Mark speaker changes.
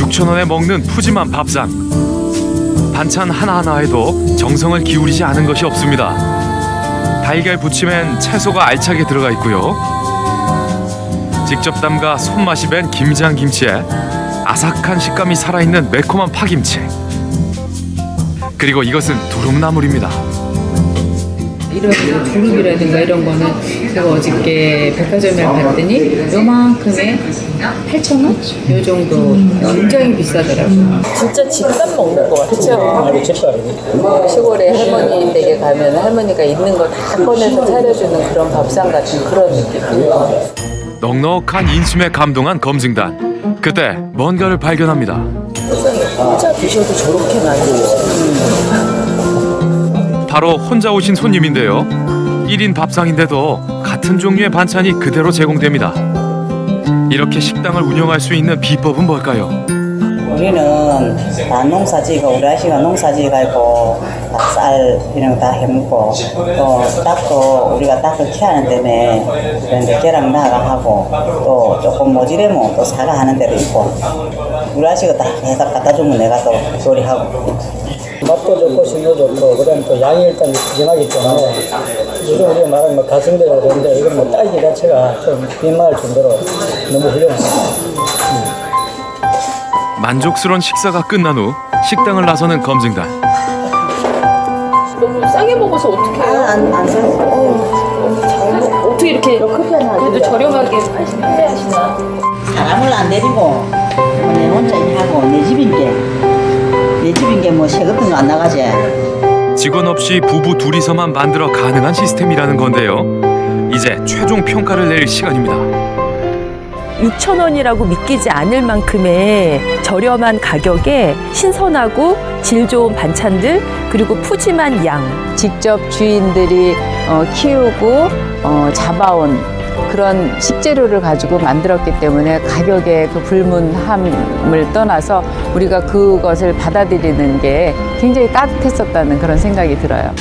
Speaker 1: 6,000원에 먹는 푸짐한 밥상. 반찬 하나하나에도 정성을 기울이지 않은 것이 없습니다. 달걀 부침엔 채소가 알차게 들어가 있고요. 직접 담가 손맛이 밴 김장 김치에 아삭한 식감이 살아있는 매콤한 파김치. 그리고 이것은 두릅나물입니다.
Speaker 2: 이런 두릅이라든가 이런 거는 제가 어저께 백화점에 봤더니 요만큼에 8,000원? 요 정도 굉장히 비싸더라고요. 진짜 집밥 먹는 거 같아요. 시골에 할머니 댁에 가면 할머니가 있는 거 다 꺼내서 차려주는 그런 밥상 같은 그런 느낌이에요.
Speaker 1: 넉넉한 인심에 감동한 검증단. 그때 뭔가를 발견합니다.
Speaker 2: 혼자 드셔도 저렇게 많이
Speaker 1: 바로 혼자 오신 손님인데요. 1인 밥상인데도 같은 종류의 반찬이 그대로 제공됩니다. 이렇게 식당을 운영할 수 있는 비법은 뭘까요?
Speaker 3: 우리는 다 농사지고 우리 아씨가 농사지고 쌀 이런 거 다 해먹고 또 닭도 우리가 닭을 키하는 데에 그런데 계랑 나가 하고 또 조금 모지래면 또 사가 하는 데도 있고 우리 아씨가 다 해서 갖다 주면 내가 또 조리하고
Speaker 4: 맛도 좋고 질도 좋고 그다음 또 양이 일단 푸짐하기 때문에 요즘 우리가 말하는 뭐 가성비라고 그러는데 이건 뭐 딸기 자체가 좀 민망할 정도로 너무 훌륭합니다.
Speaker 1: 만족스러운 식사가 끝난 후 식당을 나서는 검증단.
Speaker 2: 너무 싸게 먹어서 어떡해요?
Speaker 3: 안안
Speaker 2: 어떻게 이렇게 그래도 저렴하게 판매하시나?
Speaker 3: 사람을 안 데리고 내 혼자 하고 내 집인 게내 집인 게뭐새 같은 거안 나가지
Speaker 1: 직원 없이 부부 둘이서만 만들어 가능한 시스템이라는 건데요. 이제 최종 평가를 내릴 시간입니다.
Speaker 5: 6천 원이라고 믿기지 않을 만큼의 저렴한 가격에 신선하고 질 좋은 반찬들 그리고 푸짐한 양 직접 주인들이 어, 키우고 어, 잡아온 그런 식재료를 가지고 만들었기 때문에 가격의 그 불문함을 떠나서 우리가 그것을 받아들이는 게 굉장히 따뜻했었다는 그런 생각이 들어요.